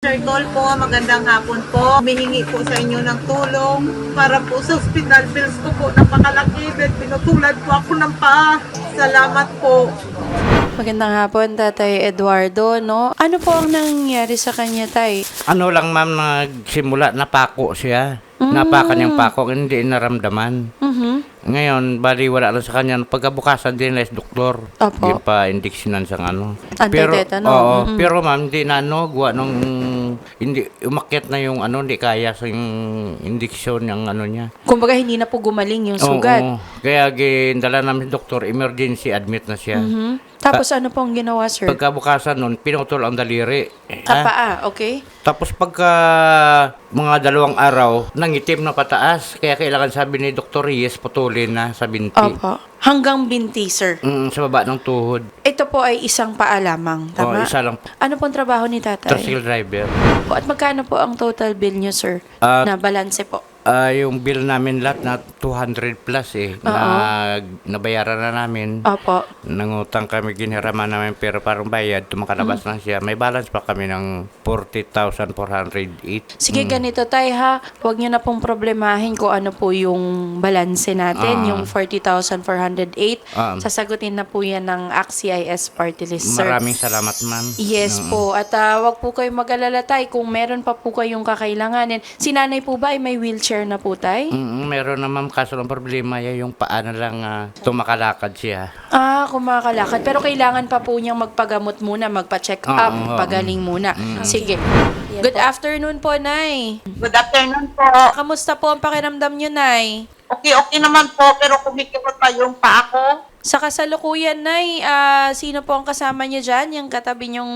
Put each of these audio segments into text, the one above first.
Sir Cole po, magandang hapon po. Humihingi po sa inyo ng tulong para po sa hospital bills ko po napakalaki. Then pinutulad po ako ng paa. Salamat po. Magandang hapon, Tatay Eduardo, no? Ano po ang nangyari sa kanya, Tay? Ano lang ma'am, nagsimula, napako siya. Napaka niyang pako, hindi naramdaman. Mhm. Ngayon, bali wala lang sa kanya. Pagkabukasan din na doktor. Opo. Yung pa indiksinan sa ano. Anti-tetano. Oo, Mhm. pero ma'am, hindi na ano, gawa nung, hindi, umakyat na yung ano, hindi kaya sa yung indiksyon yung ano niya. Kumbaga, hindi na po gumaling yung sugat. Oo, kaya gindala namin doktor, emergency admit na siya. Tapos ano pong ginawa, sir? Pagkabukasan nun, pinutol ang daliri. Sa Ah, paa, okay? Tapos pagka mga dalawang araw, nangitim na pataas. Kaya kailangan sabi ni Dr. Reyes, putulin na sa binti. Opo. Hanggang binti, sir. Mm, sa baba ng tuhod. Ito po ay isang paa lamang, Oo, tama? isa lang. Ano pong trabaho ni tatay? Tricycle driver. At magkano po ang total bill niyo, sir? Ah, na balanse po. Ah, yung bill namin lahat na 200 plus eh. Na, nabayaran na namin. Opo. Nangutang kami, ginhiraman namin pero parang bayad. Tumakalabas lang siya. May balance pa kami ng 40,408. Sige, ganito tay ha. Huwag niyo na pong problemahin kung ano po yung balanse natin, Ah. yung 40,408. Ah. Sasagutin na po yan ng AXIS party list, sir. Maraming salamat, ma'am. Yes po. At ah, wag po kayong mag-alala tay kung meron pa po kayong kakailanganin. Si nanay po ba ay may wheelchair na po tay? Mm, meron na ma'am, kaso lang problema yan, yung paa na lang ah, tumakalakad siya. Ah, kumakalakad. Pero kailangan pa po niyang magpagamot muna, magpa-check Oo, up, oo. pagaling muna. Sige. Good afternoon po, Nay. Good afternoon po. Kamusta po ang pakiramdam niyo, Nay? Okay, okay naman po, pero kumikimot pa yung paa ko. Sa kasalukuyan, Nay, ah, sino po ang kasama niyo dyan? Yung katabi niyong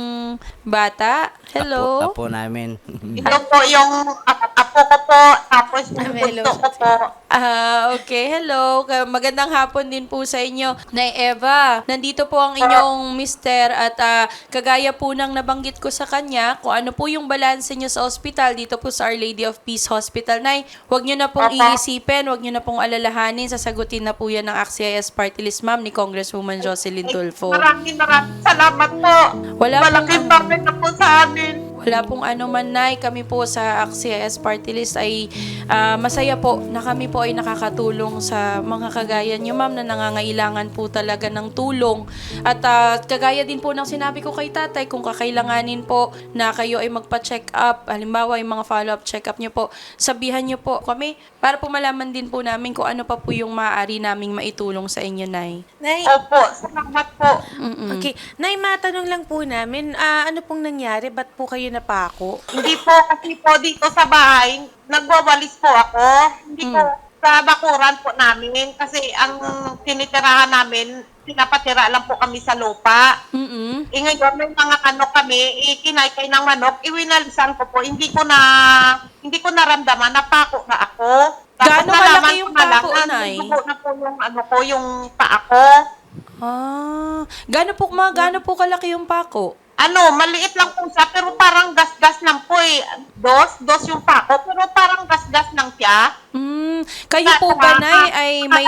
bata? Hello? Apo, apo namin. Ito po yung ap- apo ko po, tapos yung bunso ko po. Ah, okay. Hello. Ka- Magandang hapon din po sa inyo. Nay Eva, nandito po ang inyong mister at ah, kagaya po ng nabanggit ko sa kanya, kung ano po yung balanse niyo sa ospital dito po sa Our Lady of Peace Hospital. Nay, huwag niyo na pong Papa. iisipin, huwag niyo na pong alalahanin, sasagutin na po yan ng AXIS Party List, ma'am, ni Congresswoman Jocelyn Tulfo. Maraming maraming salamat po. Wala Malaking bagay na po sa amin. Wala pong ano man, Nay. Kami po sa AXIS Party List ay ah, masaya po na kami po ay nakakatulong sa mga kagaya niyo, ma'am, na nangangailangan po talaga ng tulong. At ah, kagaya din po ng sinabi ko kay tatay, kung kakailanganin po na kayo ay magpa-check up, halimbawa yung mga follow-up check-up niyo po, sabihan niyo po kami para po malaman din po namin kung ano pa po yung maaari naming maitulong sa inyo, Nay. Nay, Opo, salamat po. Mm-mm. okay. Nay, matanong lang po namin, ah, ano pong nangyari? Ba't po kayo napako? Hindi po kasi po dito sa bahay, nagwawalis po ako. Hindi po sa bakuran po namin kasi ang tinitirahan namin, pinapatira lang po kami sa lupa. Mm-mm. E ngayon, may mga ano kami, ikinaykay ng manok, iwinalisan ko po, hindi ko na, hindi ko naramdaman, napako na ako. Gaano nalaman kalaki yung ko na lang, pako, Nay? dugo na po yung ano ko, yung paa ko. Ah, gaano po, ma, gaano po kalaki yung pako? Ano, maliit lang po siya, pero parang gas-gas lang po eh. Dos, dos yung pako, pero parang gas-gas lang siya. Mm, kayo po ba, Nay, ay may...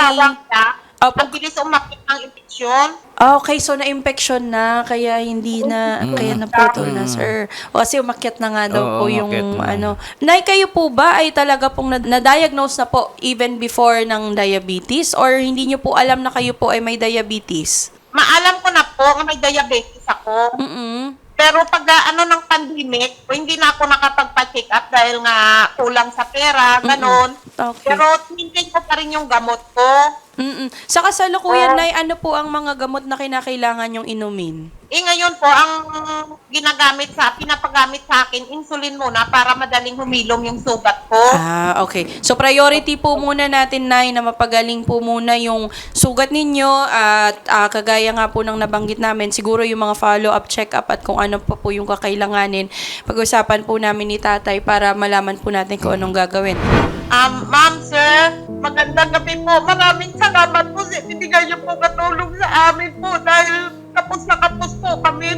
Opo. Ang bilis umakit ng infeksyon. Okay, so na-infection na, kaya hindi na, kaya naputol na, sir. O kasi umakyat na nga daw Oo, po yung, na. ano. Nay, kayo po ba ay talaga pong na- na-diagnose na po even before ng diabetes? Or hindi nyo po alam na kayo po ay may diabetes? Maalam ko na po nga may diabetes ako. Mm-mm. Pero pag ah, ano ng pandemic, hindi na ako nakapagpa-check up dahil nga kulang sa pera, ganon. Okay. Pero maintain ko pa rin yung gamot ko. Mm-mm. Sa kasalukuyan, Nay, ano po ang mga gamot na kinakailangan yung inumin? Eh ngayon po, ang ginagamit sa, pinapagamit sa akin, insulin muna para madaling humilom yung sugat ko. Ah, okay. So priority po muna natin Nay na mapagaling po muna yung sugat ninyo at ah, kagaya nga po ng nabanggit namin, siguro yung mga follow-up check-up at kung ano pa po yung kakailanganin. Pag-usapan po namin ni Tatay para malaman po natin kung anong gagawin. Um, ma'am, sir, magandang gabi po. Maraming salamat po sa ibigay niyo po katulong sa amin po dahil kapos na kapos po kami.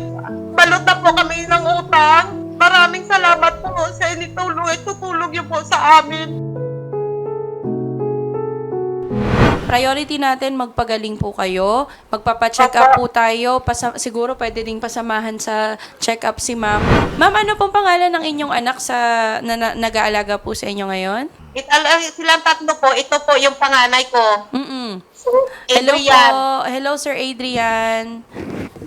Balot na po kami ng utang. Maraming salamat po sa initulong. Itutulong niyo po sa amin. priority natin magpagaling po kayo. Magpapa-check up po tayo. Pasa- siguro pwede ding pasamahan sa check up si ma'am. Ma'am, ano pong pangalan ng inyong anak sa na, na- nag-aalaga po sa inyo ngayon? It, al- silang tatlo po, ito po yung panganay ko. Mm-mm. Hello Adrian. po. Hello, Sir Adrian.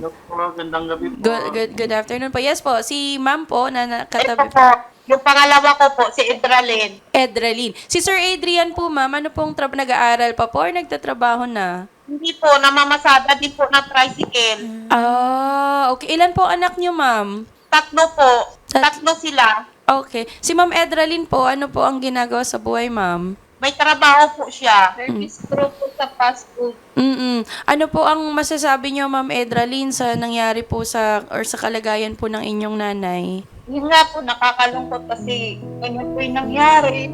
Hello po, gandang gabi po. Good, good, good afternoon po. Yes po, si ma'am po na Ito nakatabi. po, yung pangalawa ko po, si Edralyn. Edralyn. Si Sir Adrian po, ma'am, ano pong tra- nag-aaral pa po or nagtatrabaho na? Hindi po, namamasada din po ng tricycle. Ah, okay. Ilan po anak niyo, ma'am? Tatlo po, Tat- tatlo sila. Okay. Si Ma'am Edralyn po, ano po ang ginagawa sa buhay, ma'am? May trabaho po siya. Service crew po sa fast food. Mm Ano po ang masasabi niyo, Ma'am Edralyn, sa nangyari po sa or sa kalagayan po ng inyong nanay? Yun nga po, nakakalungkot kasi ganyan po yung nangyari.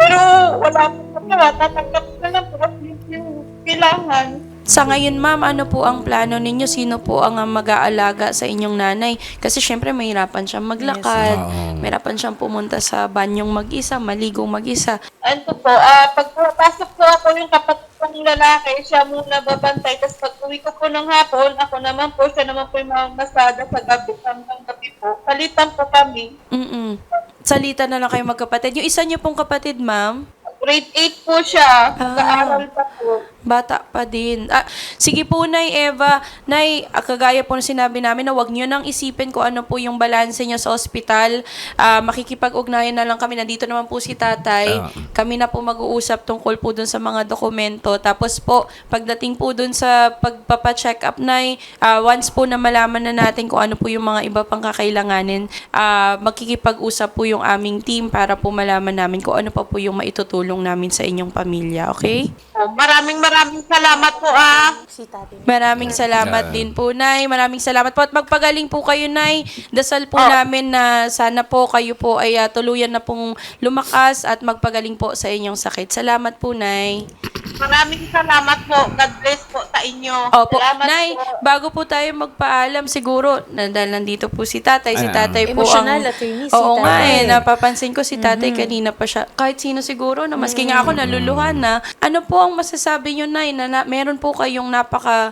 Pero wala po magawa, tatanggap ko na lang po at yun yung kailangan. Sa ngayon, ma'am, ano po ang plano ninyo? Sino po ang ah, mag-aalaga sa inyong nanay? Kasi syempre, mahirapan siyang maglakad. Mahirapan siyang pumunta sa banyong mag-isa, maligong mag-isa. Ano po, ah pag pumapasok po ako yung kapatid kong lalaki, siya muna babantay. Tapos pag uwi ko po ng hapon, ako naman po, siya naman po yung mga masada sa gabi hanggang gabi po. Palitan po kami. Mm Salita na lang kayo magkapatid. Yung isa niyo pong kapatid, ma'am, Grade 8 po siya. Nag-aaral pa po. Bata pa din. Ah, sige po, Nay Eva. Nay, ah, kagaya po na sinabi namin na wag nyo nang isipin kung ano po yung balanse nyo sa ospital. Ah, makikipag-ugnayan na lang kami. Nandito naman po si tatay. Kami na po mag-uusap tungkol po dun sa mga dokumento. Tapos po, pagdating po dun sa pagpapacheck up, Nay, ah, once po na malaman na natin kung ano po yung mga iba pang kakailanganin, ah, makikipag-usap po yung aming team para po malaman namin kung ano pa po yung maitutulong namin sa inyong pamilya. Okay? Oh, maraming maraming salamat po ah. Si. Maraming salamat din po, Nay. Maraming salamat po. At magpagaling po kayo, Nay. Dasal po namin na sana po kayo po ay ah, tuluyan na pong lumakas at magpagaling po sa inyong sakit. Salamat po, Nay. Maraming salamat po. God bless po sa inyo. Opo. Salamat Nay, po. bago po tayo magpaalam, siguro, na- dahil nandito po si tatay. Si Ah. tatay po Emotional, ang... attorney, si Oo nga tatay. eh, napapansin ko si tatay kanina pa siya. Kahit sino siguro, na maski nga ako naluluhan na. Ano po ang masasabi nyo, Nay, na, na meron po kayong napaka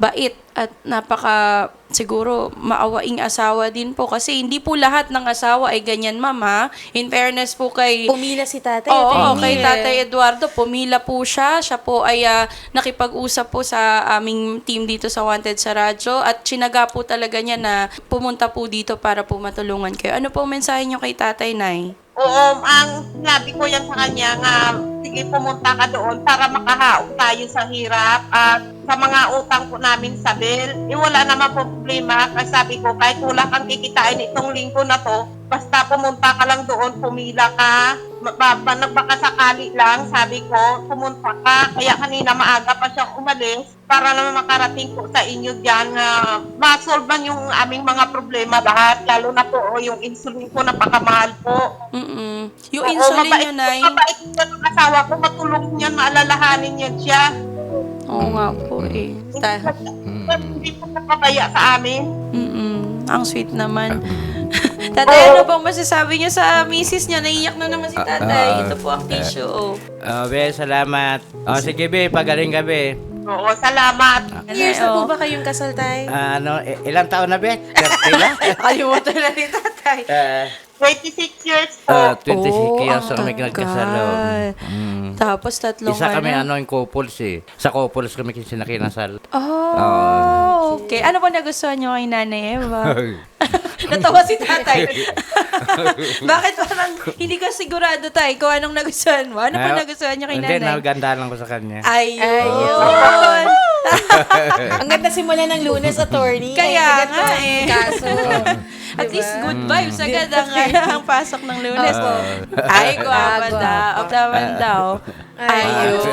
bait at napaka siguro maawaing asawa din po kasi hindi po lahat ng asawa ay ganyan ma'am ha in fairness po kay Pumila si tatay. Oo, attorney. kay Tatay Eduardo, pumila po siya. Siya po ay ah, nakipag-usap po sa aming team dito sa Wanted sa radyo at chinaga po talaga niya na pumunta po dito para po matulungan kayo. Ano po mensahe niyo kay Tatay Nay? Oo, ang sinabi ko yan sa kanya nga, sige pumunta ka doon para makahaong tayo sa hirap at sa mga utang po namin sa bill. Eh, wala naman po problema. Kasi sabi ko, kahit wala kang kikitain itong linggo na to, basta pumunta ka lang doon, pumila ka, ma- ba- ba- nagbaka sakali lang, sabi ko, pumunta ka. Kaya kanina maaga pa siyang umalis para naman makarating po sa inyo dyan na ma-solve man yung aming mga problema lahat, lalo na po oh, yung insulin ko napakamahal po. Mm-mm. Yung Oo, insulin mabait niyo, Nay? Mabait po ng asawa ko, matulog niyan, maalalahanin niyan siya. Oo nga po eh. Ta- Hindi po nakabaya sa amin. Mm-mm. Ang sweet naman. tatay, ano pong masasabi niyo sa misis niya? Naiyak na naman si tatay. Ito po ang tissue. oh. Ah, be, salamat. Oh, sige, be, pagaling ka, be. Oo, salamat. Years na oh. po ba kayong kasal, tay? Ah, ano, i- ilang taon na, be? 30 na? Kalimutan na ni tatay. Ah, 26 years po. ah, 26 Oh, years ang kami nagkasal. tagal. Mm. Tapos tatlong Isa kami ano. ano yung couples eh. Sa couples kami sinakinasal. Oh, okay. Ano po nagustuhan niyo kay Nanay Eva? Natawa si tatay. Bakit parang hindi ka sigurado tayo kung anong nagustuhan mo? Ano pa nagustuhan niyo kay Hindi, Nanay? naganda lang ko sa kanya. Ayun. Ang ganda simula ng lunes, attorney. Kaya Agad nga eh. Kaso. At Diba? least good vibes agad ang, ang pasok ng lunes. Ay, guwapa Ah, daw. Naman daw. Ayun.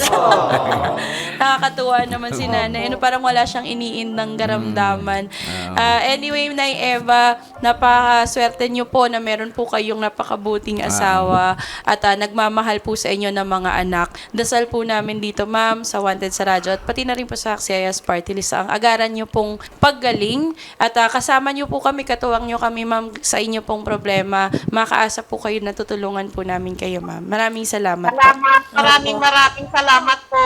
Nakakatuwa naman si nanay. Ano, parang wala siyang iniin ng garamdaman. Ah, anyway, Nay Eva, napakaswerte niyo po na meron po kayong napakabuting asawa at ah, nagmamahal po sa inyo ng mga anak. Dasal po namin dito, ma'am, sa Wanted sa Radyo at pati na rin po sa Axias Party List. Ang agaran niyo pong paggaling at ah, kasama niyo po kami, katuwang niyo kami, ma'am, sa inyo pong problema. Makaasa po kayo na tutulungan po namin kayo, ma'am. Maraming salamat po. Salamat ma'am. Maraming maraming salamat po.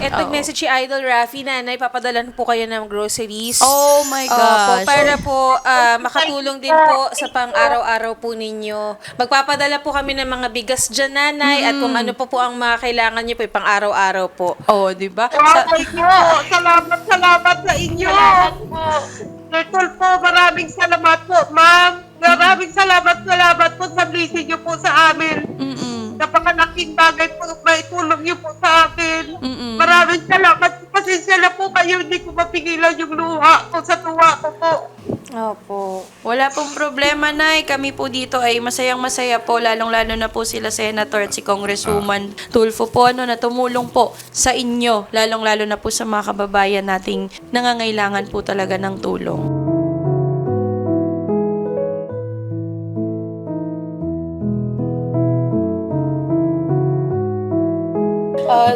At nag-message si Idol Rafi na ipapadalan po kayo ng groceries. Oh my Opo, gosh. para po ah, makatulong din po sa pang-araw-araw po ninyo. Magpapadala po kami ng mga bigas dyan, nanay, at kung ano po po ang mga kailangan nyo po, yung pang-araw-araw po. Oh, di ba? Wow, Sa- thank you. Salamat, salamat sa inyo. po. Sir Tulfo, maraming salamat po, ma'am. Maraming salamat, salamat po sa blessing niyo po sa amin. Mm-mm. Napakalaking bagay po may tulong niyo po sa akin. Mm-mm. Maraming salamat. Pasensya na po kayo. Hindi ko mapigilan yung luha ko sa tuwa ko po. Opo. Wala pong problema, Nay. Kami po dito ay masayang masaya po, lalong-lalo na po sila Senator at si Congresswoman Tulfo po, ano, na tumulong po sa inyo, lalong-lalo na po sa mga kababayan nating nangangailangan po talaga ng tulong.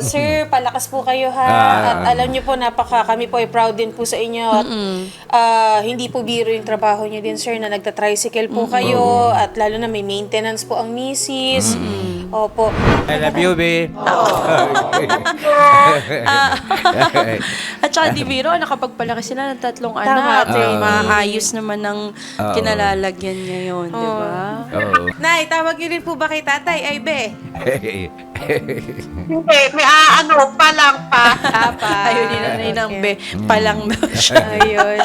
Sir, palakas po kayo ha. Ah. At alam niyo po, napaka, kami po ay proud din po sa inyo. At ah, hindi po biro yung trabaho niyo din, sir, na nagta-tricycle po kayo. At lalo na may maintenance po ang misis. Opo. I love you, be. At saka di biro, nakapagpalaki sila ng tatlong Tama, anak. attorney. maayos naman ng kinalalagyan ngayon, di ba? Oo. Nay, tawag niyo rin po ba kay tatay? Ay, be. Hindi, may aano pa lang pa. Papa. Ayun ni nanay ng be, palang daw siya. Ayun.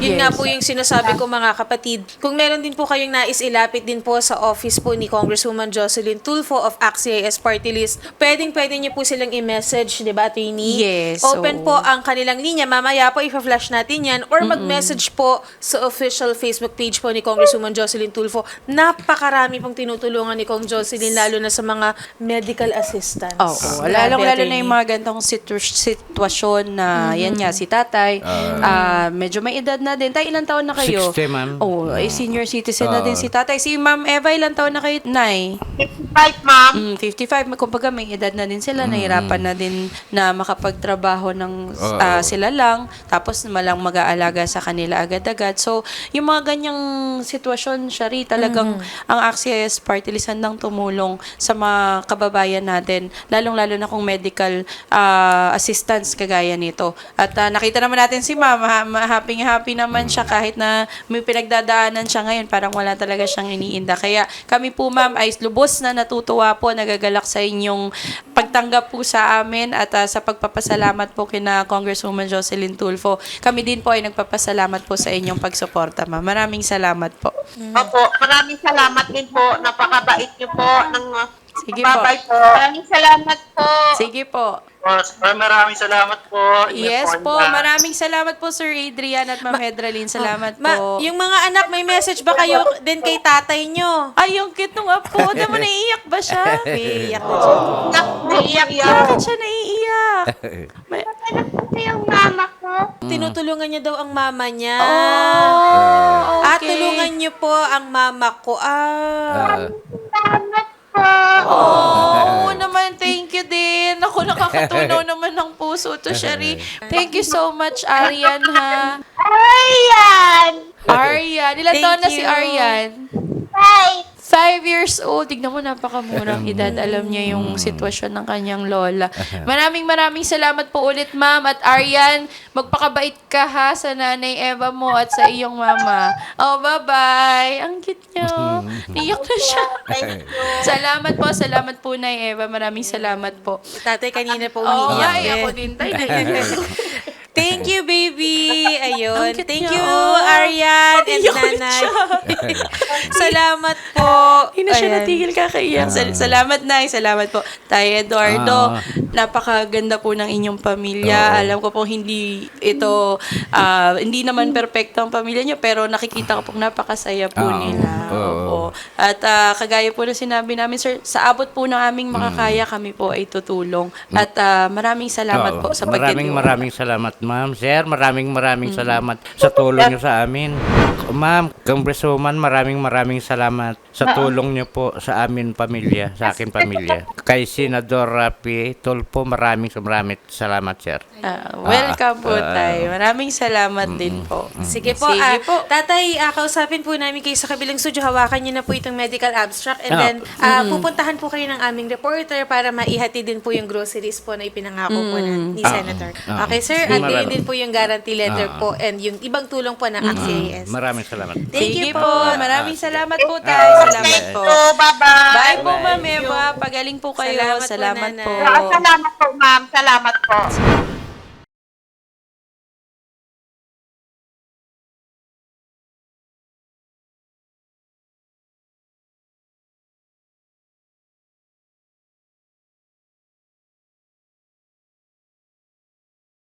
Yun Yes. nga po yung sinasabi ko mga kapatid. Kung meron din po kayong nais ilapit din po sa office po ni Congresswoman Jocelyn Tulfo of AXIS Party List, pwedeng pwede niyo po silang i-message, di ba, attorney? Yes, Open oo. po ang kanilang linya. Mamaya po i-flash natin yan or mag-message po sa official Facebook page po ni Congresswoman Jocelyn Tulfo. Napakarami pong tinutulungan ni Kong Jocelyn lalo na sa mga medical assistance. Oo, Grabe, lalong lalo na attorney. yung mga gantong situ- sitwasyon na yan nga, si tatay, ah, medyo may edad na din. Tay, ilang taon na kayo? 60, ma'am. Oo, eh, senior citizen na Ah. din si tatay. Si Ma'am Eva, ilang taon na kayo? Nay? 55, ma'am. Mm, 55, kumbaga may edad na din sila, nahirapan na din na makapagtrabaho ng Oo. ah, sila lang, tapos malang mag-aalaga sa kanila agad-agad. So, yung mga ganyang sitwasyon, Shari, talagang ang AXIS Party List handang tumulong sa mga kababayan natin, lalong-lalo na kung medical ah, assistance kagaya nito. At ah, nakita naman natin si Ma'am, ha- happy-happy naman siya kahit na may pinagdadaanan siya ngayon, parang wala talaga siyang iniinda. Kaya kami po ma'am ay lubos na natutuwa po, nagagalak sa inyong pagtanggap po sa amin at ah, sa pagpapasalamat po kina Congresswoman Jocelyn Tulfo. Kami din po ay nagpapasalamat po sa inyong pagsuporta ma'am. Maraming salamat po. Opo, maraming salamat din po. Napakabait niyo po ng uh, Sige po. babay po. Maraming salamat po. Sige po. Boss, maraming salamat po. Yes po, ingat. maraming salamat po Sir Adrian at Ma'am Hedralyn. Salamat Ma, po. yung mga anak, may message ba kayo din kay tatay nyo? Ay, yung cute nung apo. Mo naiiyak ba siya? Iyak na siya. Nak, naiyak Bakit siya naiiyak? May- yung mama ko. Tinutulungan niya daw ang mama niya. Oh, At okay. tulungan niyo po ang mama ko. Ah. Salamat po. Oo naman, thank you din. Ako nakakatunaw naman ng puso to, Shari. Thank you so much, Arian, ha? Ayan. Arian. Ilan Thank taon na si you. Arian? Bye. Five years old. Tignan mo, napakamurang edad. Alam niya yung sitwasyon ng kanyang lola. Maraming maraming salamat po ulit, ma'am. At Arian, magpakabait ka ha sa nanay Eva mo at sa iyong mama. Oh, bye-bye. Ang cute niyo. Iyak na siya. salamat po. Salamat po, Nay Eva. Maraming salamat po. Tatay kanina po nga, umiiyak. eh, ako din. Tay, naiiyak. Thank you, baby. Ayun. Ang cute Thank niya, you, oh. Arian and Iyak ulit nanay. siya. Salamat po. Hindi na siya Ayan. natigil kakaiyak. Sal- salamat na, salamat po. Tayo Eduardo, Ah. napakaganda po ng inyong pamilya. Oo. Alam ko po hindi ito, ah, hindi naman perfecto ang pamilya niyo, pero nakikita ko pong napakasaya po Oo. nila. Oo. Opo. At ah, kagaya po na sinabi namin, sir, sa abot po ng aming makakaya, kami po ay tutulong. At ah, maraming salamat po sa Maraming pagtitiwala. maraming salamat, ma'am. Sir, maraming maraming salamat sa tulong niyo sa amin. Ma'am, Congresswoman, maraming maraming salamat sa tulong niyo po sa amin pamilya, sa akin pamilya. Kay Senador Rapi Tulfo, maraming maraming salamat, sir. Ah, welcome po, Ah, tay. Maraming salamat din po. Sige po, Sige ah, po. tatay, ah, kausapin po namin kayo sa kabilang studio. Hawakan niyo na po itong medical abstract and Ah. then ah, pupuntahan po kayo ng aming reporter para maihati din po yung groceries po na ipinangako po na, ni Senator. Ah. Okay, sir? At din po yung guarantee letter Ah. po and yung ibang tulong po ng AXIS. Maraming salamat. Thank you po. Maraming salamat po, tay. Ah, Salamat po. Bye-bye. Bye po, Ma'am Eva. Pagaling po kayo. Salamat po, Salamat po. Salamat po, ma'am. Salamat po.